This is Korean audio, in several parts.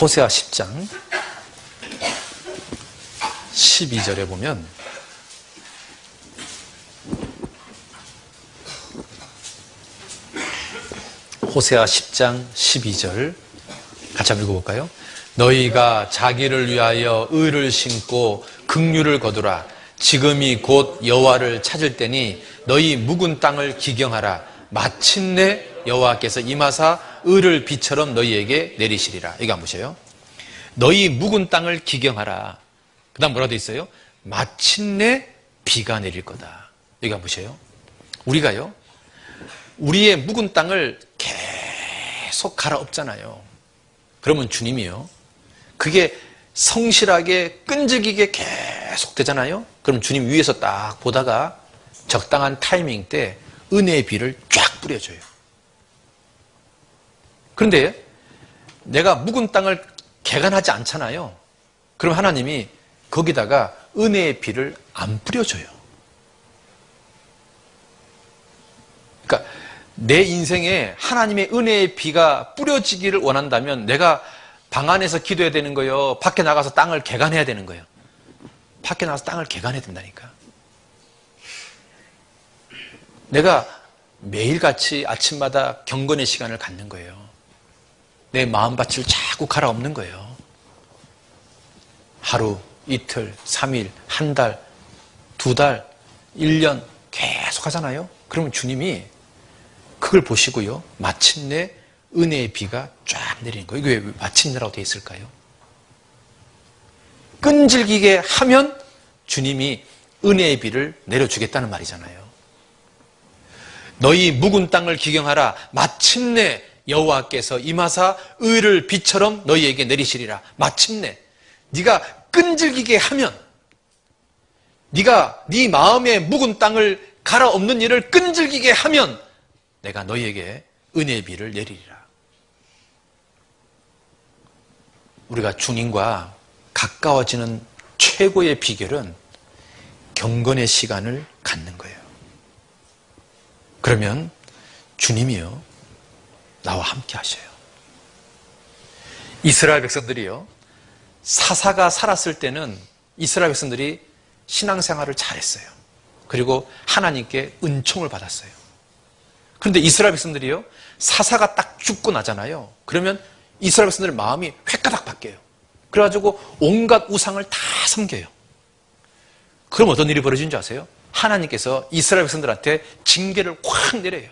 호세아 10장 12절에 보면 호세아 10장 12절 같이 한번 읽어볼까요? 너희가 자기를 위하여 의를 심고 긍휼을 거두라 지금이 곧 여호와를 찾을 때니 너희 묵은 땅을 기경하라 마침내 여호와께서 임하사 의를 비처럼 너희에게 내리시리라. 이거 한번 보세요. 너희 묵은 땅을 기경하라. 그 다음 뭐라 돼 있어요? 마침내 비가 내릴 거다. 여기 한번 보세요. 우리가요 우리의 묵은 땅을 계속 갈아엎잖아요. 그러면 주님이요 그게 성실하게 끈질기게 계속 되잖아요. 그럼 주님 위에서 딱 보다가 적당한 타이밍 때 은혜의 비를 쫙 뿌려줘요 그런데 내가 묵은 땅을 개간하지 않잖아요 그럼 하나님이 거기다가 은혜의 비를 안 뿌려줘요 그러니까 내 인생에 하나님의 은혜의 비가 뿌려지기를 원한다면 내가 방 안에서 기도해야 되는 거예요. 밖에 나가서 땅을 개간해야 되는 거예요. 밖에 나가서 땅을 개간해야 된다니까. 내가 매일같이 아침마다 경건의 시간을 갖는 거예요. 내 마음밭을 자꾸 갈아엎는 거예요. 하루, 이틀, 3일, 한 달, 두 달, 1년 계속 하잖아요. 그러면 주님이 그걸 보시고요. 마침내 은혜의 비가 쫙 내리는 거예요. 이게 왜 마침내라고 되어 있을까요? 끈질기게 하면 주님이 은혜의 비를 내려주겠다는 말이잖아요. 너희 묵은 땅을 기경하라. 마침내 여호와께서 임하사 의를 비처럼 너희에게 내리시리라. 마침내 네가 끈질기게 하면 네가 네 마음의 묵은 땅을 갈아엎는 일을 끈질기게 하면 내가 너희에게 은혜의 비를 내리리라. 우리가 주님과 가까워지는 최고의 비결은 경건의 시간을 갖는 거예요. 그러면 주님이요, 나와 함께 하셔요. 이스라엘 백성들이요, 사사가 살았을 때는 이스라엘 백성들이 신앙생활을 잘했어요. 그리고 하나님께 은총을 받았어요. 그런데 이스라엘 백성들이요, 사사가 딱 죽고 나잖아요. 그러면 이스라엘 백성들 마음이 획가닥 바뀌어요. 그래가지고 온갖 우상을 다 섬겨요. 그럼 어떤 일이 벌어진 줄 아세요? 하나님께서 이스라엘 백성들한테 징계를 확 내려요.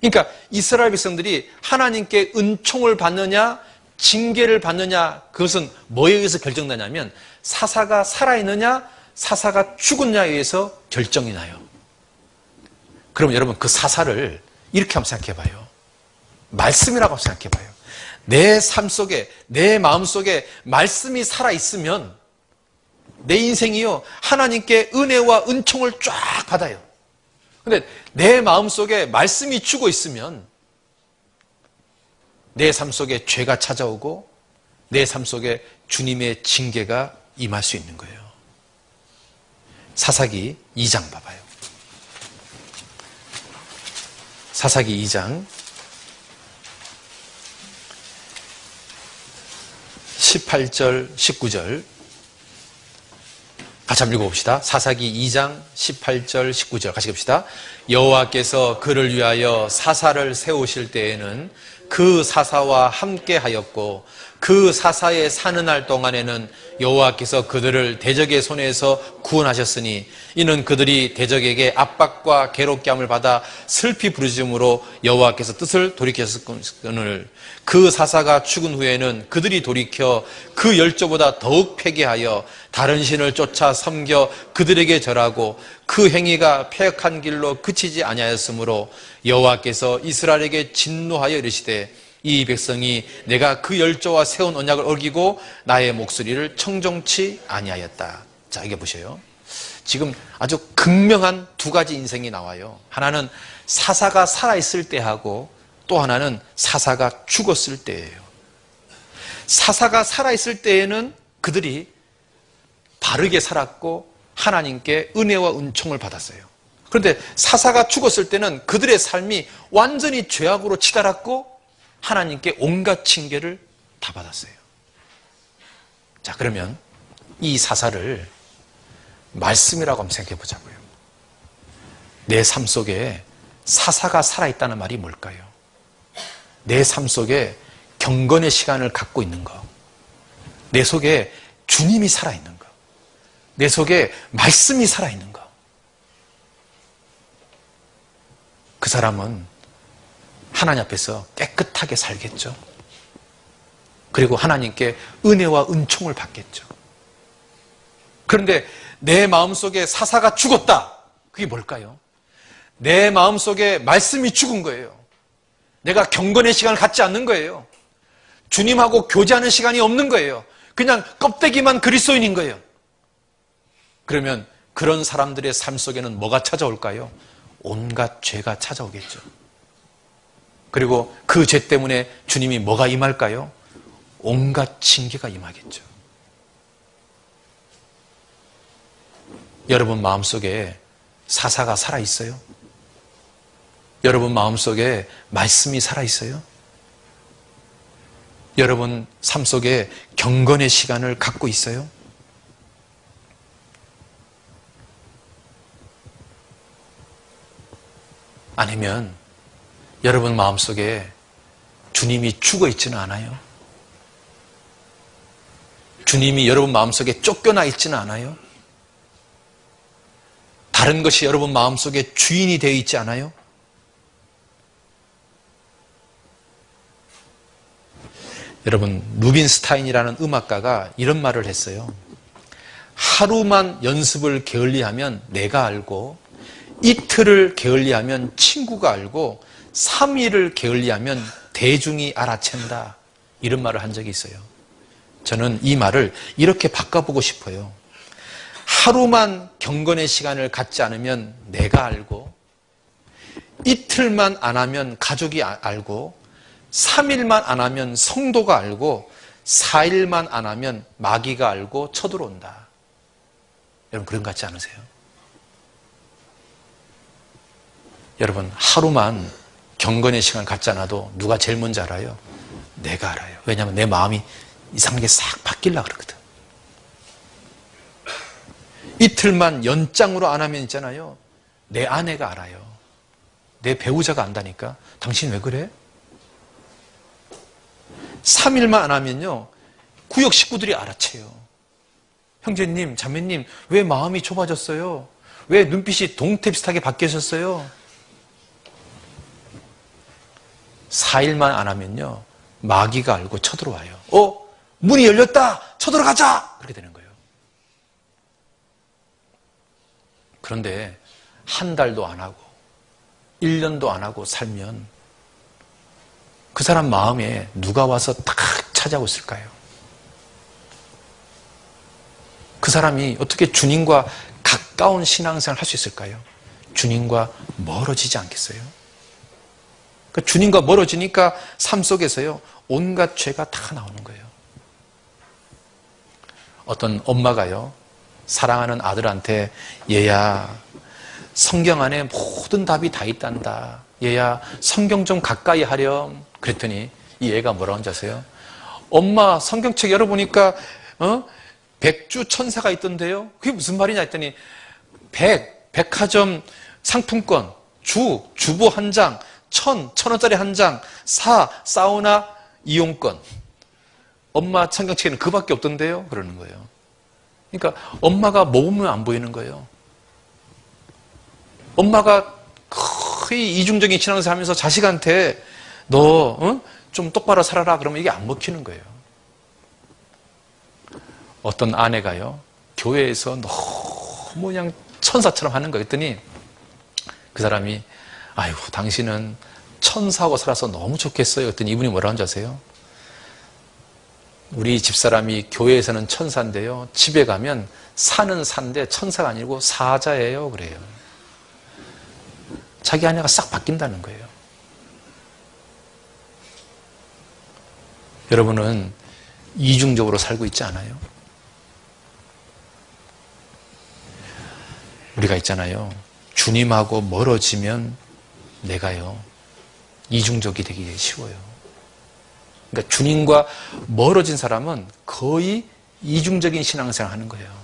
그러니까 이스라엘 백성들이 하나님께 은총을 받느냐, 징계를 받느냐, 그것은 뭐에 의해서 결정나냐면 사사가 살아있느냐, 사사가 죽었냐에 의해서 결정이 나요. 그럼 여러분 그 사사를 이렇게 한번 생각해 봐요. 말씀이라고 생각해 봐요. 내 삶 속에, 내 마음 속에 말씀이 살아 있으면 내 인생이요, 하나님께 은혜와 은총을 쫙 받아요. 근데 내 마음 속에 말씀이 죽어 있으면 내 삶 속에 죄가 찾아오고 내 삶 속에 주님의 징계가 임할 수 있는 거예요. 사사기 2장 봐봐요. 사사기 2장 18절, 19절 같이 한번 읽어봅시다. 사사기 2장 18절, 19절 같이 읽읍시다. 여호와께서 그를 위하여 사사를 세우실 때에는 그 사사와 함께 하였고 그 사사에 사는 날 동안에는 여호와께서 그들을 대적의 손에서 구원하셨으니 이는 그들이 대적에게 압박과 괴롭게 함을 받아 슬피 부르짖음으로 여호와께서 뜻을 돌이켰을 그 사사가 죽은 후에는 그들이 돌이켜 그 열조보다 더욱 폐기하여 다른 신을 쫓아 섬겨 그들에게 절하고 그 행위가 폐역한 길로 그치지 아니하였으므로 여호와께서 이스라엘에게 진노하여 이르시되 이 백성이 내가 그 열조와 세운 언약을 어기고 나의 목소리를 청정치 아니하였다. 자, 이게 보세요. 지금 아주 극명한 두 가지 인생이 나와요. 하나는 사사가 살아있을 때 하고 또 하나는 사사가 죽었을 때예요. 사사가 살아있을 때에는 그들이 바르게 살았고 하나님께 은혜와 은총을 받았어요. 그런데 사사가 죽었을 때는 그들의 삶이 완전히 죄악으로 치달았고 하나님께 온갖 징계를 다 받았어요. 자, 그러면 이 사사를 말씀이라고 한번 생각해 보자고요. 내 삶 속에 사사가 살아있다는 말이 뭘까요? 내 삶 속에 경건의 시간을 갖고 있는 것. 내 속에 주님이 살아있는 것. 내 속에 말씀이 살아있는 것. 그 사람은 하나님 앞에서 깨끗하게 살겠죠. 그리고 하나님께 은혜와 은총을 받겠죠. 그런데 내 마음속에 사사가 죽었다. 그게 뭘까요? 내 마음속에 말씀이 죽은 거예요. 내가 경건의 시간을 갖지 않는 거예요. 주님하고 교제하는 시간이 없는 거예요. 그냥 껍데기만 그리스도인인 거예요. 그러면 그런 사람들의 삶 속에는 뭐가 찾아올까요? 온갖 죄가 찾아오겠죠. 그리고 그 죄 때문에 주님이 뭐가 임할까요? 온갖 징계가 임하겠죠. 여러분 마음속에 사사가 살아있어요? 여러분 마음속에 말씀이 살아있어요? 여러분 삶 속에 경건의 시간을 갖고 있어요? 아니면 여러분 마음속에 주님이 죽어 있지는 않아요? 주님이 여러분 마음속에 쫓겨나 있지는 않아요? 다른 것이 여러분 마음속에 주인이 되어 있지 않아요? 여러분, 루빈스타인이라는 음악가가 이런 말을 했어요. 하루만 연습을 게을리하면 내가 알고, 이틀을 게을리하면 친구가 알고, 3일을 게을리하면 대중이 알아챈다. 이런 말을 한 적이 있어요. 저는 이 말을 이렇게 바꿔보고 싶어요. 하루만 경건의 시간을 갖지 않으면 내가 알고, 이틀만 안 하면 가족이 아- 알고, 3일만 안 하면 성도가 알고, 4일만 안 하면 마귀가 알고 쳐들어온다. 여러분, 그런 것 같지 않으세요? 여러분, 하루만 경건의 시간을 갖지 않아도 누가 제일 먼저 알아요? 내가 알아요. 왜냐하면 내 마음이 이상하게 싹 바뀌려고 그러거든. 이틀만 연장으로 안 하면 있잖아요. 내 아내가 알아요. 내 배우자가 안다니까. 당신 왜 그래? 3일만 안 하면요. 구역 식구들이 알아채요. 형제님, 자매님, 왜 마음이 좁아졌어요? 왜 눈빛이 동태 비슷하게 바뀌셨어요? 4일만 안 하면요. 마귀가 알고 쳐들어와요. 어? 문이 열렸다! 쳐들어가자! 그렇게 되는 거예요. 그런데 한 달도 안 하고, 1년도 안 하고 살면 그 사람 마음에 누가 와서 딱 찾아오고 있을까요? 그 사람이 어떻게 주님과 가까운 신앙생활 할 수 있을까요? 주님과 멀어지지 않겠어요? 그 주님과 멀어지니까 삶 속에서요, 온갖 죄가 다 나오는 거예요. 어떤 엄마가요, 사랑하는 아들한테, 얘야, 성경 안에 모든 답이 다 있단다. 얘야, 성경 좀 가까이 하렴. 그랬더니 이 애가 뭐라고 하는지 아세요? 엄마, 성경책 열어보니까, 어? 백주 천사가 있던데요? 그게 무슨 말이냐 했더니, 백, 백화점 상품권, 주, 주보 한 장, 천, 천 원짜리 한 장, 사, 사우나 이용권. 엄마 성경책에는 그 밖에 없던데요? 그러는 거예요. 그러니까 엄마가 뭐 보면 안 보이는 거예요. 엄마가 거의 이중적인 신앙생활 하면서 자식한테 너, 어? 좀 똑바로 살아라. 그러면 이게 안 먹히는 거예요. 어떤 아내가요, 교회에서 너무 그냥 천사처럼 하는 거 했더니 그 사람이, 아이고, 당신은 천사하고 살아서 너무 좋겠어요. 했더니 이분이 뭐라고 하는지 아세요? 우리 집사람이 교회에서는 천사인데요. 집에 가면 사는 산데 천사가 아니고 사자예요. 그래요. 자기 아내가 싹 바뀐다는 거예요. 여러분은 이중적으로 살고 있지 않아요? 우리가 있잖아요. 주님하고 멀어지면 내가요, 이중적이 되기 쉬워요. 그러니까 주님과 멀어진 사람은 거의 이중적인 신앙생활 하는 거예요.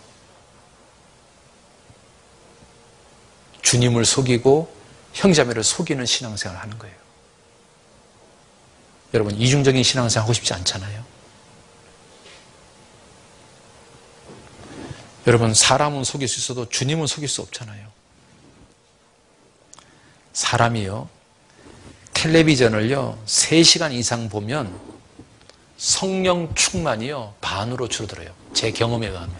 주님을 속이고 형제자매를 속이는 신앙생활 하는 거예요. 여러분 이중적인 신앙생활 하고 싶지 않잖아요. 여러분 사람은 속일 수 있어도 주님은 속일 수 없잖아요. 사람이요 텔레비전을요 3시간 이상 보면 성령 충만이요 반으로 줄어들어요. 제 경험에 의하면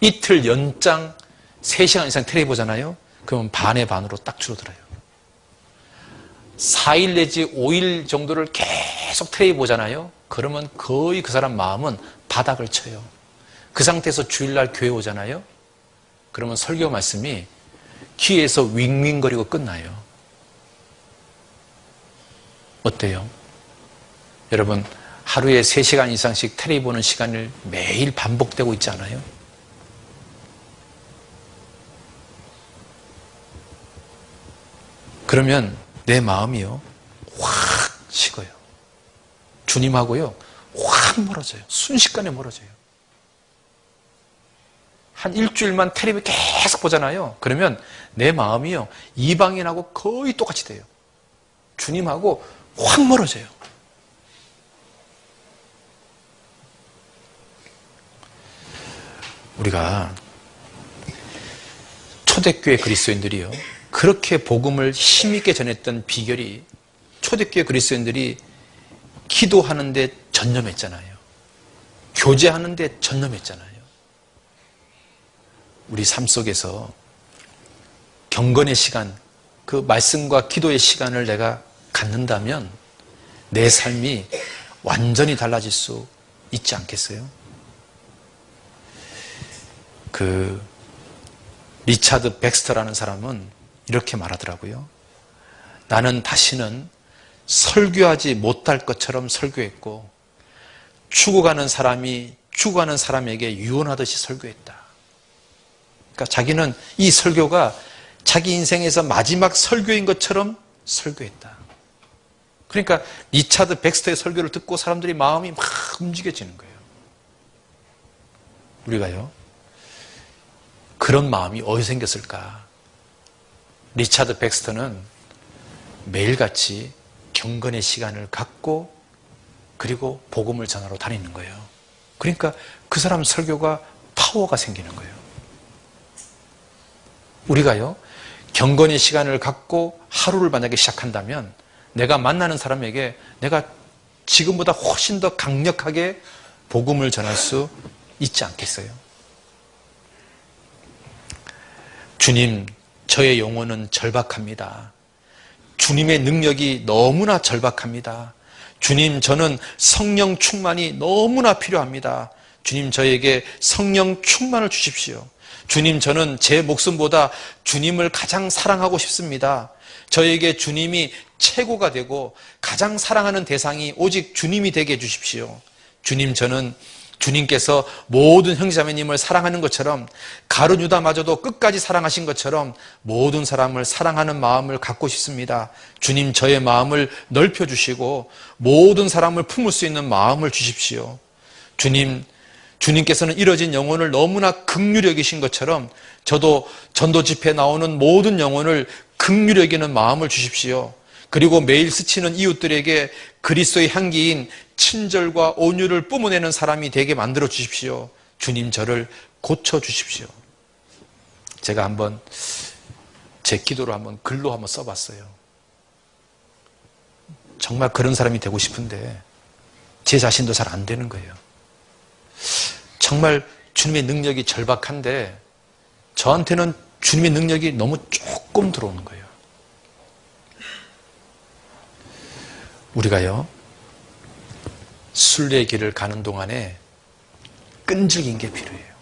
이틀 연장 3시간 이상 텔레비 보잖아요. 그러면 반의 반으로 딱 줄어들어요. 4일 내지 5일 정도를 계속 텔레비 보잖아요. 그러면 거의 그 사람 마음은 바닥을 쳐요. 그 상태에서 주일날 교회 오잖아요. 그러면 설교 말씀이 귀에서 윙윙거리고 끝나요. 어때요? 여러분, 하루에 3시간 이상씩 텔레비 보는 시간을 매일 반복되고 있지 않아요? 그러면 내 마음이요, 확 식어요. 주님하고요, 확 멀어져요. 순식간에 멀어져요. 한 일주일만 텔레비 계속 보잖아요. 그러면 내 마음이요, 이방인하고 거의 똑같이 돼요. 주님하고 확 멀어져요. 우리가 초대교회 그리스도인들이요. 그렇게 복음을 힘있게 전했던 비결이 초대교회 그리스도인들이 기도하는데 전념했잖아요. 교제하는데 전념했잖아요. 우리 삶 속에서 경건의 시간, 그 말씀과 기도의 시간을 내가 갖는다면 내 삶이 완전히 달라질 수 있지 않겠어요? 그 리차드 백스터라는 사람은 이렇게 말하더라고요. 나는 다시는 설교하지 못할 것처럼 설교했고 죽어가는 사람이 죽어가는 사람에게 유언하듯이 설교했다. 그러니까 자기는 이 설교가 자기 인생에서 마지막 설교인 것처럼 설교했다. 그러니까 리차드 백스터의 설교를 듣고 사람들이 마음이 막 움직여지는 거예요. 우리가요. 그런 마음이 어디서 생겼을까? 리차드 백스터는 매일같이 경건의 시간을 갖고 그리고 복음을 전하러 다니는 거예요. 그러니까 그 사람 설교가 파워가 생기는 거예요. 우리가요, 경건의 시간을 갖고 하루를 만약에 시작한다면 내가 만나는 사람에게 내가 지금보다 훨씬 더 강력하게 복음을 전할 수 있지 않겠어요? 주님, 저의 영혼은 절박합니다. 주님의 능력이 너무나 절박합니다. 주님, 저는 성령 충만이 너무나 필요합니다. 주님, 저에게 성령 충만을 주십시오. 주님, 저는 제 목숨보다 주님을 가장 사랑하고 싶습니다. 저에게 주님이 최고가 되고 가장 사랑하는 대상이 오직 주님이 되게 해주십시오. 주님, 저는 주님께서 모든 형제자매님을 사랑하는 것처럼 가룟 유다마저도 끝까지 사랑하신 것처럼 모든 사람을 사랑하는 마음을 갖고 싶습니다. 주님 저의 마음을 넓혀 주시고 모든 사람을 품을 수 있는 마음을 주십시오. 주님 주님께서는 이뤄진 영혼을 너무나 극률 여기신 것처럼 저도 전도 집회에 나오는 모든 영혼을 극률 여기는 마음을 주십시오. 그리고 매일 스치는 이웃들에게 그리스도의 향기인 친절과 온유를 뿜어내는 사람이 되게 만들어 주십시오. 주님 저를 고쳐 주십시오. 제가 한번 제 기도로 한번 글로 한번 써봤어요. 정말 그런 사람이 되고 싶은데 제 자신도 잘 안 되는 거예요. 정말 주님의 능력이 절박한데 저한테는 주님의 능력이 너무 조금 들어오는 거예요. 우리가요, 순례의 길을 가는 동안에 끈질긴 게 필요해요.